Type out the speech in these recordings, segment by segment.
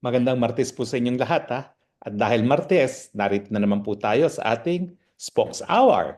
Magandang Martes po sa inyong lahat ha. At dahil Martes, narito na naman po tayo sa ating Spokes Hour.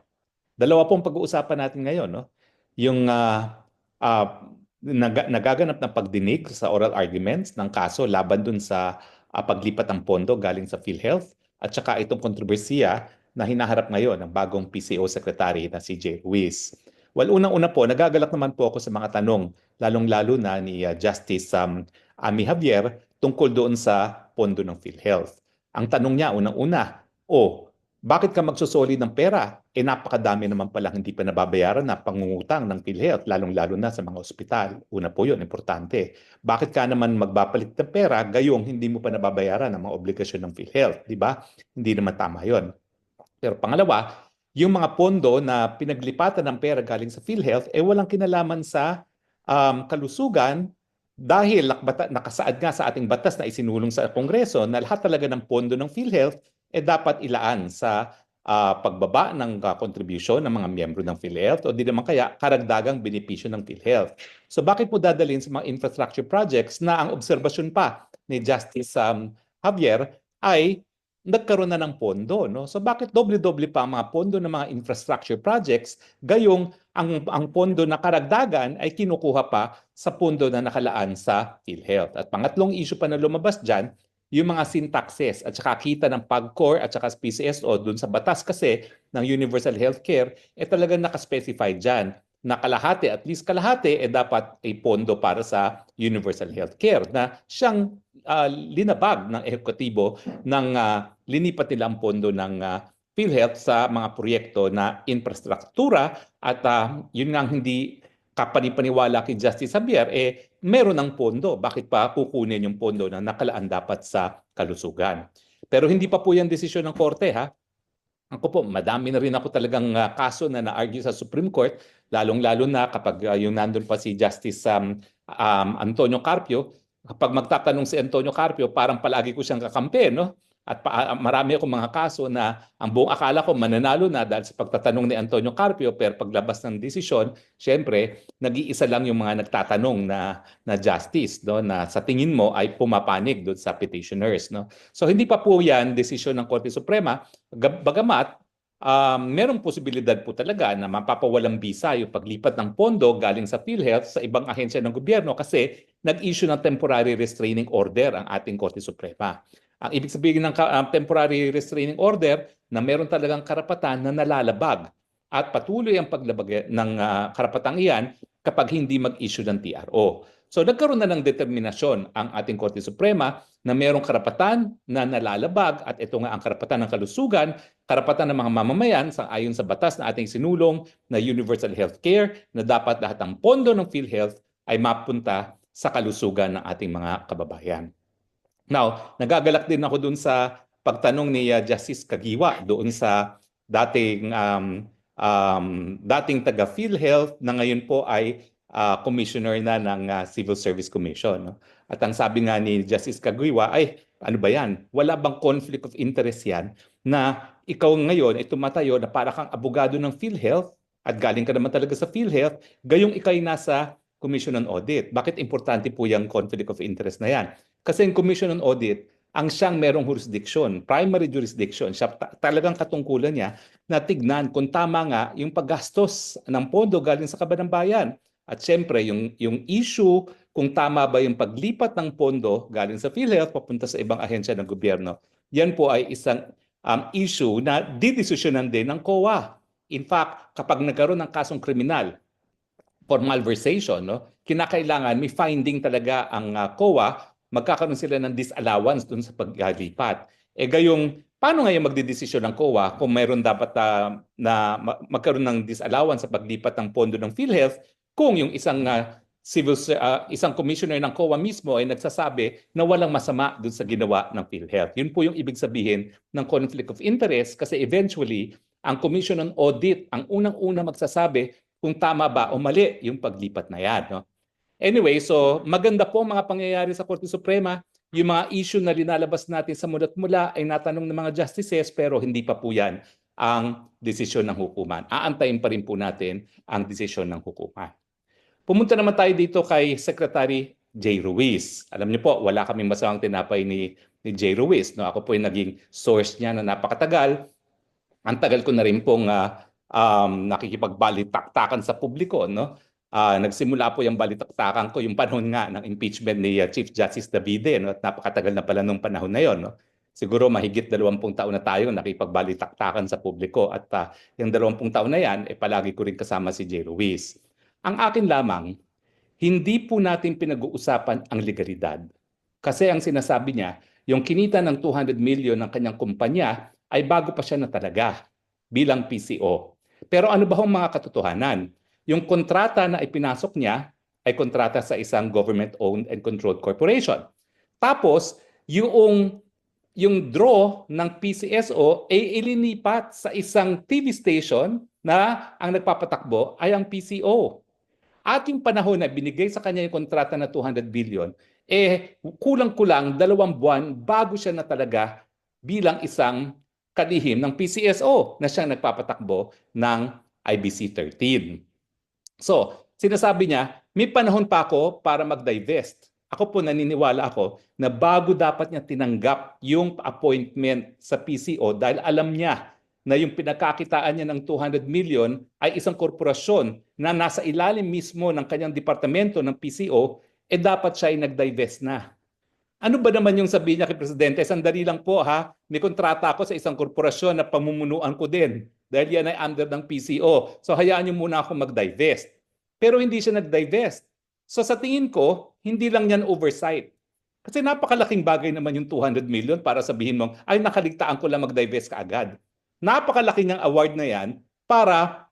Dalawa pong pag-uusapan natin ngayon. No? Yung ah, ah, nag- nagaganap na pagdinig sa oral arguments ng kaso laban dun sa ah, paglipat ng pondo galing sa PhilHealth at saka itong kontrobersiya na hinaharap ngayon ng bagong PCO Secretary na si Jay Ruiz. Well, unang-una po, nagagalak naman po ako sa mga tanong, lalong-lalo na ni ah, Justice um, Ami Javier tungkol doon sa pondo ng PhilHealth. Ang tanong niya, unang-una, o bakit ka magsusoli ng pera? Eh napakadami naman pala hindi pa nababayaran na pangungutang ng PhilHealth, lalong-lalo na sa mga ospital. Una po yun, importante. Bakit ka naman magbapalit ng pera gayong hindi mo pa nababayaran ang mga obligasyon ng PhilHealth? Di ba? Hindi naman tama yon. Pero pangalawa, yung mga pondo na pinaglipatan ng pera galing sa PhilHealth, eh walang kinalaman sa um, kalusugan dahil nakbata, nakasaad nga sa ating batas na isinulong sa Kongreso na lahat talaga ng pondo ng PhilHealth eh dapat ilaan sa ah, pagbaba ng ah, contribution ng mga miyembro ng PhilHealth o di naman kaya karagdagang benepisyo ng PhilHealth. So bakit mo dadalhin sa mga infrastructure projects na ang obserbasyon pa ni Justice um, Javier ay nagkaroon na ng pondo. No? So bakit doble-doble pa ang mga pondo ng mga infrastructure projects gayong ang, ang pondo na karagdagan ay kinukuha pa sa pondo na nakalaan sa PhilHealth. At pangatlong issue pa na lumabas dyan, yung mga syntaxes at saka kita ng PAGCOR at saka PCSO dun sa batas kasi ng Universal Healthcare, eh talagang nakaspecify dyan na kalahati, at least kalahati, eh dapat ay pondo para sa Universal Healthcare na siyang ah, linabag ng ehekutibo ng ah, linipat nila ang pondo ng ah, PhilHealth sa mga proyekto na infrastruktura at ah, yun nga hindi kapanipaniwala kay Justice Javier, eh meron ng pondo. Bakit pa kukunin yung pondo na nakalaan dapat sa kalusugan? Pero hindi pa po yan desisyon ng korte ha. Ako po, madami na rin ako talagang ah, kaso na na-argue sa Supreme Court, lalong-lalo na kapag ah, yung nandun pa si Justice um, um, Antonio Carpio, kapag magtatanong si Antonio Carpio, parang palagi ko siyang kakampi, no? At pa, ah, marami akong mga kaso na ang buong akala ko mananalo na dahil sa pagtatanong ni Antonio Carpio, pero paglabas ng desisyon, syempre, nag-iisa lang yung mga nagtatanong na, na justice, no? na sa tingin mo ay pumapanig doon sa petitioners. No? So hindi pa po yan desisyon ng Korte Suprema, bagamat um, merong posibilidad po talaga na mapapawalang bisa yung paglipat ng pondo galing sa PhilHealth sa ibang ahensya ng gobyerno kasi nag-issue ng temporary restraining order ang ating Korte Suprema. Ang ibig sabihin ng temporary restraining order na meron talagang karapatan na nalalabag at patuloy ang paglabag ng ah, karapatang iyan kapag hindi mag-issue ng TRO. So nagkaroon na ng determinasyon ang ating Korte Suprema na merong karapatan na nalalabag at ito nga ang karapatan ng kalusugan, karapatan ng mga mamamayan sa ayon sa batas na ating sinulong na universal health care na dapat lahat ng pondo ng PhilHealth ay mapunta sa kalusugan ng ating mga kababayan. Now, nagagalak din ako dun sa pagtanong ni uh, Justice Kagiwa doon sa dating um, um, dating taga PhilHealth na ngayon po ay uh, commissioner na ng uh, Civil Service Commission. No? At ang sabi nga ni Justice Kagiwa ay ano ba yan? Wala bang conflict of interest yan na ikaw ngayon ay tumatayo na para kang abogado ng PhilHealth at galing ka naman talaga sa PhilHealth, gayong ikay nasa Commission on Audit. Bakit importante po yung conflict of interest na yan? Kasi yung Commission on Audit, ang siyang merong jurisdiction, primary jurisdiction, siya ta- talagang katungkulan niya na tignan kung tama nga yung paggastos ng pondo galing sa kaban ng bayan. At siyempre, yung, yung issue kung tama ba yung paglipat ng pondo galing sa PhilHealth papunta sa ibang ahensya ng gobyerno, yan po ay isang um, issue na didesisyonan din ng COA. In fact, kapag nagkaroon ng kasong kriminal, for malversation, no, kinakailangan may finding talaga ang uh, COA, magkakaroon sila ng disallowance dun sa paglipat. Eh gayong, paano ngayon magdidesisyon ng COA kung mayroon dapat uh, na ma- magkaroon ng disallowance sa paglipat ng pondo ng PhilHealth kung yung isang uh, civil uh, isang commissioner ng COA mismo ay nagsasabi na walang masama dun sa ginawa ng PhilHealth. Yun po yung ibig sabihin ng conflict of interest kasi eventually ang Commission on Audit ang unang-una magsasabi kung tama ba o mali yung paglipat na yan. No? Anyway, so maganda po mga pangyayari sa Korte Suprema. Yung mga issue na linalabas natin sa mulat mula ay natanong ng mga justices pero hindi pa po yan ang desisyon ng hukuman. Aantayin pa rin po natin ang desisyon ng hukuman. Pumunta naman tayo dito kay Secretary Jay Ruiz. Alam niyo po, wala kaming masamang tinapay ni ni Jay Ruiz. No? Ako po yung naging source niya na napakatagal. Ang tagal ko na rin pong ah, um, nakikipagbalitaktakan sa publiko. No? Ah, nagsimula po yung balitaktakan ko yung panahon nga ng impeachment ni ah, Chief Justice Davide. No? At napakatagal na pala nung panahon na yon. No? Siguro mahigit 20 taon na tayo nakipagbalitaktakan sa publiko. At ah, yung 20 taon na yan, eh, palagi ko rin kasama si Jay Ruiz. Ang akin lamang, hindi po natin pinag-uusapan ang legalidad. Kasi ang sinasabi niya, yung kinita ng 200 million ng kanyang kumpanya ay bago pa siya na talaga bilang PCO. Pero ano ba ang mga katotohanan? Yung kontrata na ipinasok niya ay kontrata sa isang government-owned and controlled corporation. Tapos, yung yung draw ng PCSO ay ilinipat sa isang TV station na ang nagpapatakbo ay ang PCO. At yung panahon na binigay sa kanya yung kontrata na 200 billion, eh kulang-kulang dalawang buwan bago siya na talaga bilang isang kalihim ng PCSO na siyang nagpapatakbo ng IBC 13. So, sinasabi niya, may panahon pa ako para mag-divest. Ako po naniniwala ako na bago dapat niya tinanggap yung appointment sa PCO dahil alam niya na yung pinagkakitaan niya ng 200 million ay isang korporasyon na nasa ilalim mismo ng kanyang departamento ng PCO, eh dapat siya ay nag-divest na. Ano ba naman yung sabi niya kay Presidente? Sandali lang po ha, may kontrata ako sa isang korporasyon na pamumunuan ko din dahil yan ay under ng PCO. So hayaan niyo muna ako mag-divest. Pero hindi siya nag-divest. So sa tingin ko, hindi lang yan oversight. Kasi napakalaking bagay naman yung 200 million para sabihin mong, ay nakaligtaan ko lang mag-divest ka agad. Napakalaki ng award na yan para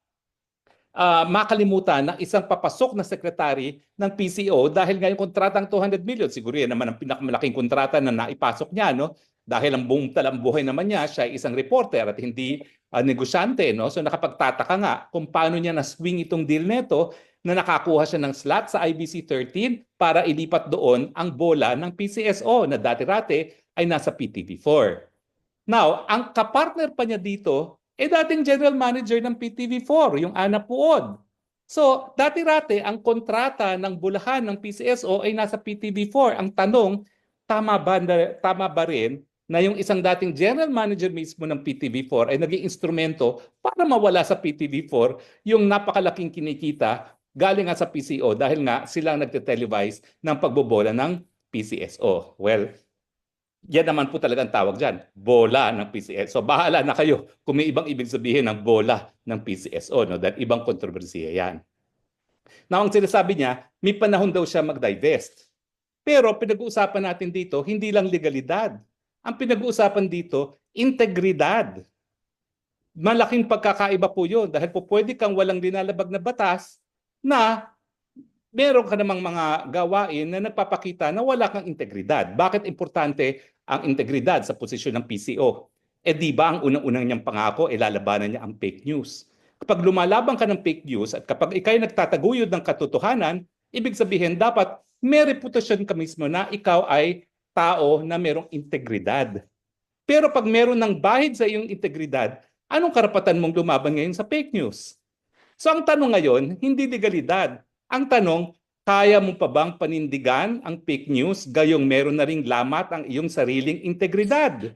uh, makalimutan ng isang papasok na sekretary ng PCO dahil nga yung kontratang 200 million, siguro yan naman ang pinakamalaking kontrata na naipasok niya, no? Dahil ang buong talambuhay naman niya, siya ay isang reporter at hindi uh, negosyante, no? So nakapagtataka nga kung paano niya na-swing itong deal nito na nakakuha siya ng slot sa IBC 13 para ilipat doon ang bola ng PCSO na dati-rati ay nasa PTV4. Now, ang kapartner pa niya dito eh dating general manager ng PTV4, yung Ana Puod. So, dati-rati ang kontrata ng bulahan ng PCSO ay nasa PTV4. Ang tanong, tama ba, tama ba rin na yung isang dating general manager mismo ng PTV4 ay naging instrumento para mawala sa PTV4 yung napakalaking kinikita galing nga sa PCO dahil nga sila nagte-televise ng pagbobola ng PCSO. Well, yan naman po talagang tawag dyan, bola ng PCSO. So bahala na kayo kung may ibang ibig sabihin ng bola ng PCSO. No? Dahil ibang kontrobersiya yan. Now, ang sinasabi niya, may panahon daw siya mag-divest. Pero pinag-uusapan natin dito, hindi lang legalidad. Ang pinag-uusapan dito, integridad. Malaking pagkakaiba po yun dahil po pwede kang walang linalabag na batas na meron ka namang mga gawain na nagpapakita na wala kang integridad. Bakit importante ang integridad sa posisyon ng PCO? Eh di ba ang unang-unang niyang pangako, ilalabanan niya ang fake news. Kapag lumalaban ka ng fake news at kapag ikay nagtataguyod ng katotohanan, ibig sabihin dapat may reputasyon ka mismo na ikaw ay tao na merong integridad. Pero pag meron ng bahid sa iyong integridad, anong karapatan mong lumaban ngayon sa fake news? So ang tanong ngayon, hindi legalidad. Ang tanong, kaya mo pa bang panindigan ang fake news gayong meron na ring lamat ang iyong sariling integridad?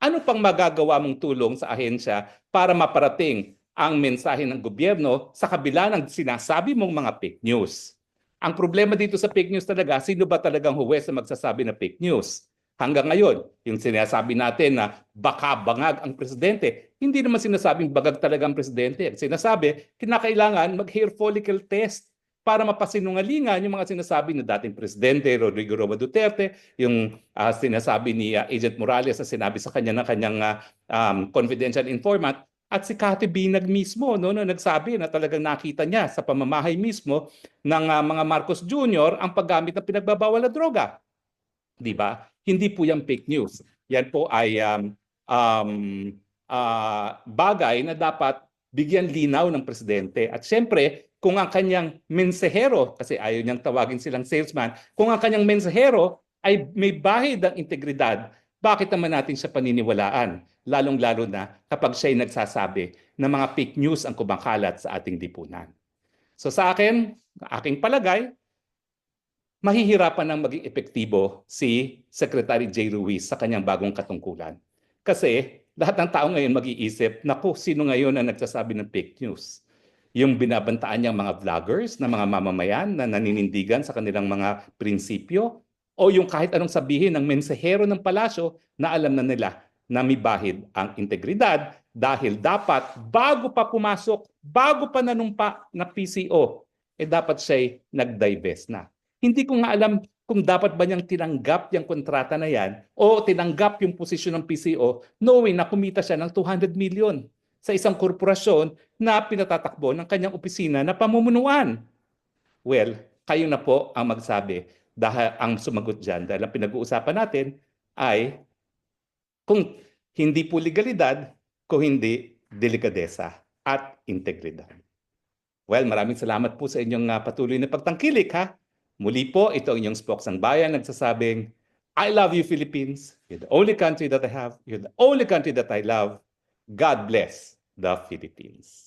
Ano pang magagawa mong tulong sa ahensya para maparating ang mensahe ng gobyerno sa kabila ng sinasabi mong mga fake news? Ang problema dito sa fake news talaga, sino ba talagang huwes na magsasabi na fake news? Hanggang ngayon, yung sinasabi natin na baka bangag ang presidente, hindi naman sinasabing bagag talaga ang presidente. Sinasabi, kinakailangan mag-hair follicle test para mapasinungalingan yung mga sinasabi ng dating presidente Rodrigo Roa Duterte, yung uh, sinasabi ni uh, Agent Morales na sinabi sa kanya ng kanyang uh, um, confidential informant at si Cathy Binag mismo no, no nagsabi na talagang nakita niya sa pamamahay mismo ng uh, mga Marcos Jr. ang paggamit ng pinagbabawal na droga. 'Di ba? Hindi po yan fake news. Yan po ay um, um, uh, bagay na dapat bigyan linaw ng presidente. At siyempre, kung ang kanyang mensahero, kasi ayaw niyang tawagin silang salesman, kung ang kanyang mensahero ay may bahid ng integridad, bakit naman natin siya paniniwalaan? Lalong-lalo na kapag siya ay nagsasabi na mga fake news ang kumakalat sa ating lipunan. So sa akin, aking palagay, mahihirapan ng maging epektibo si Secretary J. Ruiz sa kanyang bagong katungkulan. Kasi lahat ng tao ngayon mag-iisip, naku, sino ngayon ang nagsasabi ng fake news? Yung binabantaan niyang mga vloggers na mga mamamayan na naninindigan sa kanilang mga prinsipyo o yung kahit anong sabihin ng mensahero ng palasyo na alam na nila na may bahid ang integridad dahil dapat bago pa pumasok, bago pa nanumpa na PCO, eh dapat siya'y nag-divest na. Hindi ko nga alam kung dapat ba niyang tinanggap yung kontrata na yan o tinanggap yung posisyon ng PCO knowing na kumita siya ng 200 million sa isang korporasyon na pinatatakbo ng kanyang opisina na pamumunuan. Well, kayo na po ang magsabi dahil ang sumagot dyan dahil ang pinag-uusapan natin ay kung hindi po legalidad, kung hindi delikadesa at integridad. Well, maraming salamat po sa inyong ah, patuloy na pagtangkilik ha. Muli po, ito ang inyong spokesang bayan nagsasabing, I love you Philippines. You're the only country that I have. You're the only country that I love. God bless the Philippines.